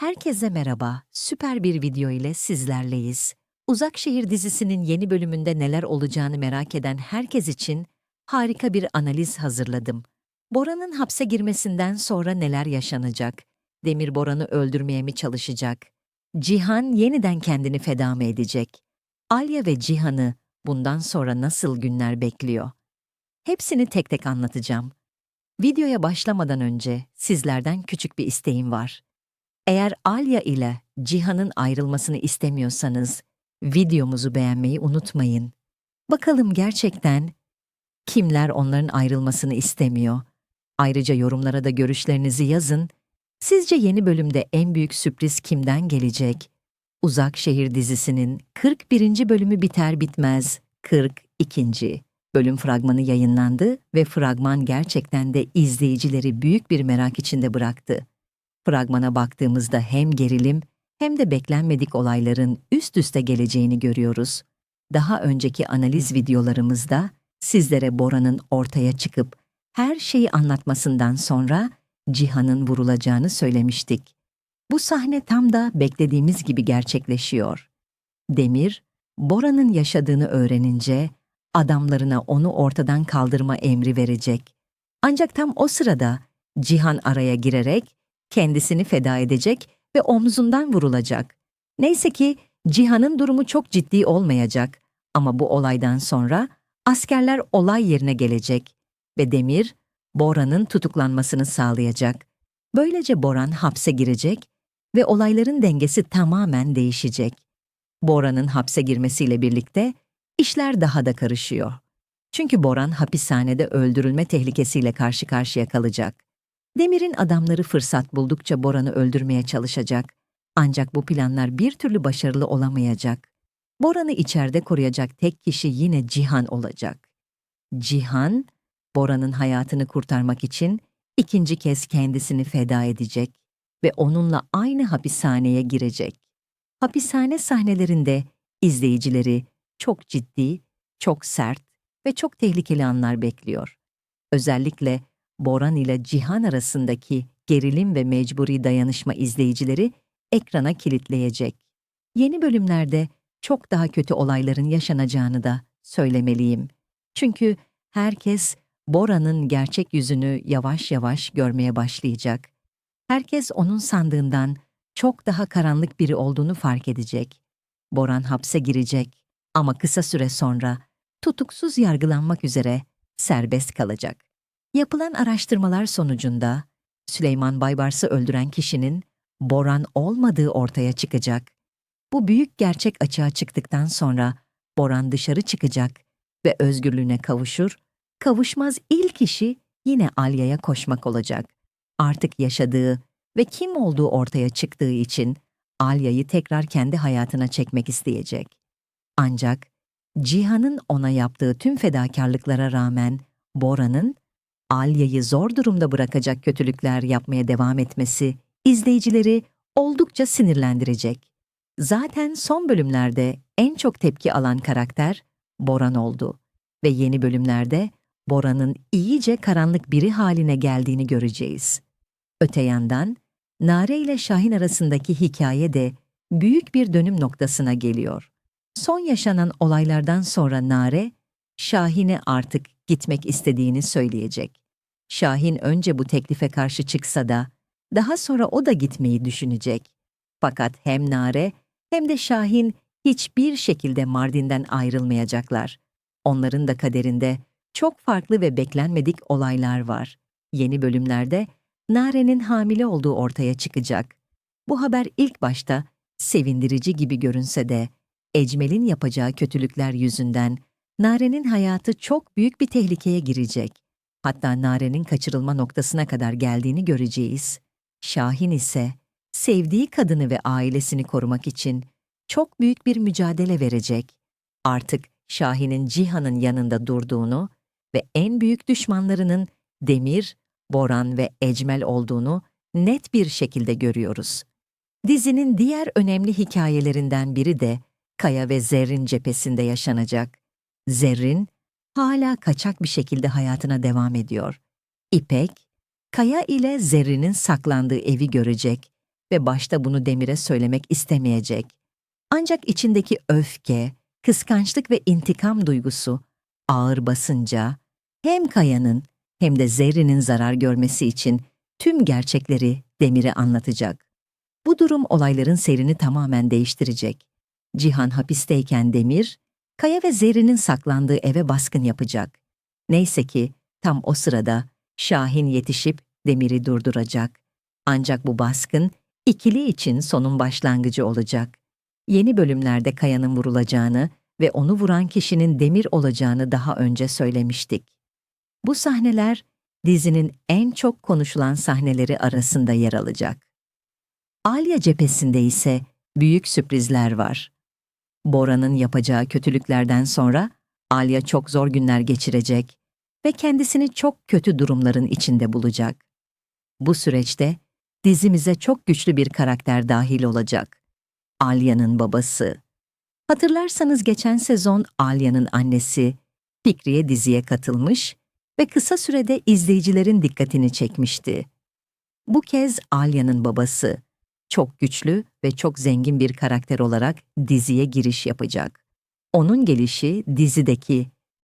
Herkese merhaba. Süper bir video ile sizlerleyiz. Uzak Şehir dizisinin yeni bölümünde neler olacağını merak eden herkes için harika bir analiz hazırladım. Bora'nın hapse girmesinden sonra neler yaşanacak? Demir Boran'ı öldürmeye mi çalışacak? Cihan yeniden kendini feda mı edecek? Alya ve Cihan'ı bundan sonra nasıl günler bekliyor? Hepsini tek tek anlatacağım. Videoya başlamadan önce sizlerden küçük bir isteğim var. Eğer Alya ile Cihan'ın ayrılmasını istemiyorsanız videomuzu beğenmeyi unutmayın. Bakalım gerçekten kimler onların ayrılmasını istemiyor? Ayrıca yorumlara da görüşlerinizi yazın. Sizce yeni bölümde en büyük sürpriz kimden gelecek? Uzak Şehir dizisinin 41. bölümü biter bitmez 42. bölüm fragmanı yayınlandı ve fragman gerçekten de izleyicileri büyük bir merak içinde bıraktı. Fragmana baktığımızda hem gerilim hem de beklenmedik olayların üst üste geleceğini görüyoruz. Daha önceki analiz videolarımızda sizlere Bora'nın ortaya çıkıp her şeyi anlatmasından sonra Cihan'ın vurulacağını söylemiştik. Bu sahne tam da beklediğimiz gibi gerçekleşiyor. Demir, Bora'nın yaşadığını öğrenince adamlarına onu ortadan kaldırma emri verecek. Ancak tam o sırada Cihan araya girerek kendisini feda edecek ve omzundan vurulacak. Neyse ki Cihan'ın durumu çok ciddi olmayacak ama bu olaydan sonra askerler olay yerine gelecek ve Demir, Bora'nın tutuklanmasını sağlayacak. Böylece Boran hapse girecek ve olayların dengesi tamamen değişecek. Bora'nın hapse girmesiyle birlikte işler daha da karışıyor. Çünkü Boran hapishanede öldürülme tehlikesiyle karşı karşıya kalacak. Demir'in adamları fırsat buldukça Boran'ı öldürmeye çalışacak. Ancak bu planlar bir türlü başarılı olamayacak. Boran'ı içeride koruyacak tek kişi yine Cihan olacak. Cihan, Bora'nın hayatını kurtarmak için ikinci kez kendisini feda edecek ve onunla aynı hapishaneye girecek. Hapishane sahnelerinde izleyicileri çok ciddi, çok sert ve çok tehlikeli anlar bekliyor. Özellikle Boran ile Cihan arasındaki gerilim ve mecburi dayanışma izleyicileri ekrana kilitleyecek. Yeni bölümlerde çok daha kötü olayların yaşanacağını da söylemeliyim. Çünkü herkes Bora'nın gerçek yüzünü yavaş yavaş görmeye başlayacak. Herkes onun sandığından çok daha karanlık biri olduğunu fark edecek. Boran hapse girecek ama kısa süre sonra tutuksuz yargılanmak üzere serbest kalacak. Yapılan araştırmalar sonucunda Süleyman Baybars'ı öldüren kişinin Boran olmadığı ortaya çıkacak. Bu büyük gerçek açığa çıktıktan sonra Boran dışarı çıkacak ve özgürlüğüne kavuşur, kavuşmaz ilk kişi yine Alya'ya koşmak olacak. Artık yaşadığı ve kim olduğu ortaya çıktığı için Alya'yı tekrar kendi hayatına çekmek isteyecek. Ancak Cihan'ın ona yaptığı tüm fedakarlıklara rağmen Bora'nın Alya'yı zor durumda bırakacak kötülükler yapmaya devam etmesi izleyicileri oldukça sinirlendirecek. Zaten son bölümlerde en çok tepki alan karakter Boran oldu ve yeni bölümlerde Boran'ın iyice karanlık biri haline geldiğini göreceğiz. Öte yandan Nare ile Şahin arasındaki hikaye de büyük bir dönüm noktasına geliyor. Son yaşanan olaylardan sonra Nare, Şahin'e artık gitmek istediğini söyleyecek. Şahin önce bu teklife karşı çıksa da daha sonra o da gitmeyi düşünecek. Fakat hem Nare hem de Şahin hiçbir şekilde Mardin'den ayrılmayacaklar. Onların da kaderinde çok farklı ve beklenmedik olaylar var. Yeni bölümlerde Nare'nin hamile olduğu ortaya çıkacak. Bu haber ilk başta sevindirici gibi görünse de Ecmel'in yapacağı kötülükler yüzünden Nare'nin hayatı çok büyük bir tehlikeye girecek. Hatta Nare'nin kaçırılma noktasına kadar geldiğini göreceğiz. Şahin ise sevdiği kadını ve ailesini korumak için çok büyük bir mücadele verecek. Artık Şahin'in Cihan'ın yanında durduğunu ve en büyük düşmanlarının Demir, Boran ve Ecmel olduğunu net bir şekilde görüyoruz. Dizinin diğer önemli hikayelerinden biri de Kaya ve Zerrin cephesinde yaşanacak. Zerrin hala kaçak bir şekilde hayatına devam ediyor. İpek, Kaya ile Zerrin'in saklandığı evi görecek ve başta bunu Demir'e söylemek istemeyecek. Ancak içindeki öfke, kıskançlık ve intikam duygusu ağır basınca hem Kaya'nın hem de Zerrin'in zarar görmesi için tüm gerçekleri Demir'e anlatacak. Bu durum olayların seyrini tamamen değiştirecek. Cihan hapisteyken Demir, Kaya ve Zerrin'in saklandığı eve baskın yapacak. Neyse ki tam o sırada Şahin yetişip Demir'i durduracak. Ancak bu baskın ikili için sonun başlangıcı olacak. Yeni bölümlerde Kaya'nın vurulacağını ve onu vuran kişinin Demir olacağını daha önce söylemiştik. Bu sahneler dizinin en çok konuşulan sahneleri arasında yer alacak. Alya cephesinde ise büyük sürprizler var. Bora'nın yapacağı kötülüklerden sonra Alya çok zor günler geçirecek ve kendisini çok kötü durumların içinde bulacak. Bu süreçte dizimize çok güçlü bir karakter dahil olacak. Alya'nın babası. Hatırlarsanız geçen sezon Alya'nın annesi Fikriye diziye katılmış ve kısa sürede izleyicilerin dikkatini çekmişti. Bu kez Alya'nın babası çok güçlü ve çok zengin bir karakter olarak diziye giriş yapacak. Onun gelişi dizideki